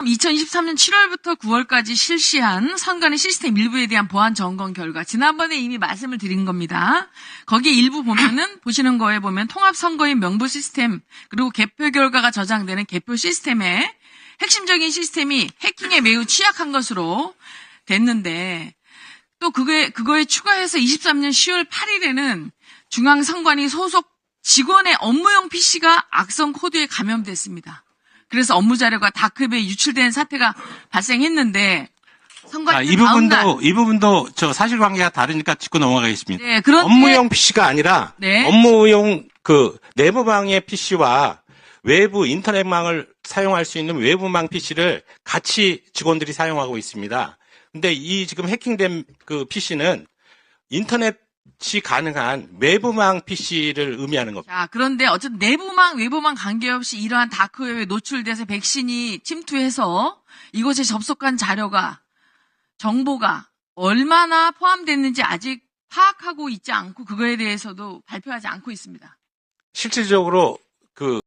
2023년 7월부터 9월까지 실시한 선관위 시스템 일부에 대한 보안 점검 결과 지난번에 이미 말씀을 드린 겁니다. 거기 일부 보면은 보시는 거에 보면 통합 선거인 명부 시스템 그리고 개표 결과가 저장되는 개표 시스템에 핵심적인 시스템이 해킹에 매우 취약한 것으로 됐는데 또 그거에 그거에 추가해서 23년 10월 8일에는 중앙 선관위 소속 직원의 업무용 PC가 악성 코드에 감염됐습니다. 그래서 업무 자료가 다크웹에 유출된 사태가 발생했는데 선관위 아, 이 부분도 이 부분도 저 사실관계가 다르니까 짚고 넘어가겠습니다. 네, 그런데 업무용 PC가 아니라 네. 업무용 그 내부망의 PC와 외부 인터넷망을 사용할 수 있는 외부망 PC를 같이 직원들이 사용하고 있습니다. 근데 이 지금 해킹된 그 PC는 인터넷 이 가능한 외부망 PC를 의미하는 겁니다. 자, 그런데 어쨌든 내부망, 외부망 관계없이 이러한 다크웹에 노출돼서 백신이 침투해서 이곳에 접속한 자료가, 정보가 얼마나 포함됐는지 아직 파악하고 있지 않고 그거에 대해서도 발표하지 않고 있습니다. 실질적으로 그